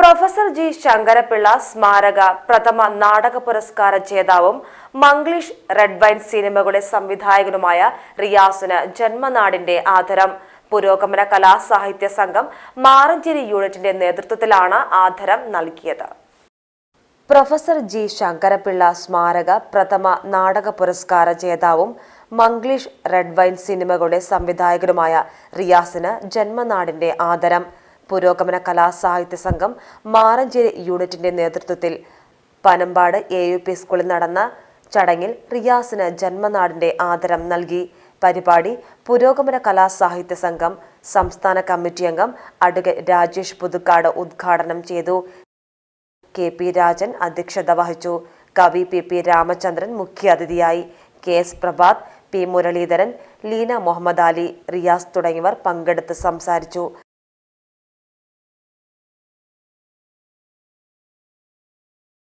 Professor G Sankara Pillai സ്മാരക പ്രഥമ നാടക പുരസ്കാര ജേതാവും മംഗ്ലീഷ് റെഡ് വൈൻ സിനിമകളുടെ സംവിധായകനുമായ റിയാസിന് ജന്മനാടിന്റെ ആദരം. പുരോഗമന കലാ സാഹിത്യ സംഘം മാറഞ്ചേരി യൂണിറ്റിന്റെ നേതൃത്വത്തിലാണ് ആദരം നൽകിയത്. പ്രൊഫസർ ജി ശങ്കരപിള്ള സ്മാരക പ്രഥമ നാടക പുരസ്കാര ജേതാവും മംഗ്ലീഷ് റെഡ് വൈൻ സിനിമകളുടെ സംവിധായകനുമായ റിയാസിന് ജന്മനാടിന്റെ ആദരം. പുരോഗമന കലാസാഹിത്യ സംഘം മാറഞ്ചേരി യൂണിറ്റിന്റെ നേതൃത്വത്തിൽ പനമ്പാട് എ യു പി സ്കൂളിൽ നടന്ന ചടങ്ങിൽ റിയാസിന് ജന്മനാടിന്റെ ആദരം നൽകി. പരിപാടി പുരോഗമന കലാസാഹിത്യ സംഘം സംസ്ഥാന കമ്മിറ്റി അംഗം അഡ്വക്കേറ്റ് രാജേഷ് പുതുക്കാട് ഉദ്ഘാടനം ചെയ്തു. കെ പി രാജൻ അധ്യക്ഷത വഹിച്ചു. കവി പി പി രാമചന്ദ്രൻ മുഖ്യാതിഥിയായി. K S Prabhath P Muraleedharan Leena Muhammad Ali Riyas തുടങ്ങിയവർ പങ്കെടുത്ത് സംസാരിച്ചു.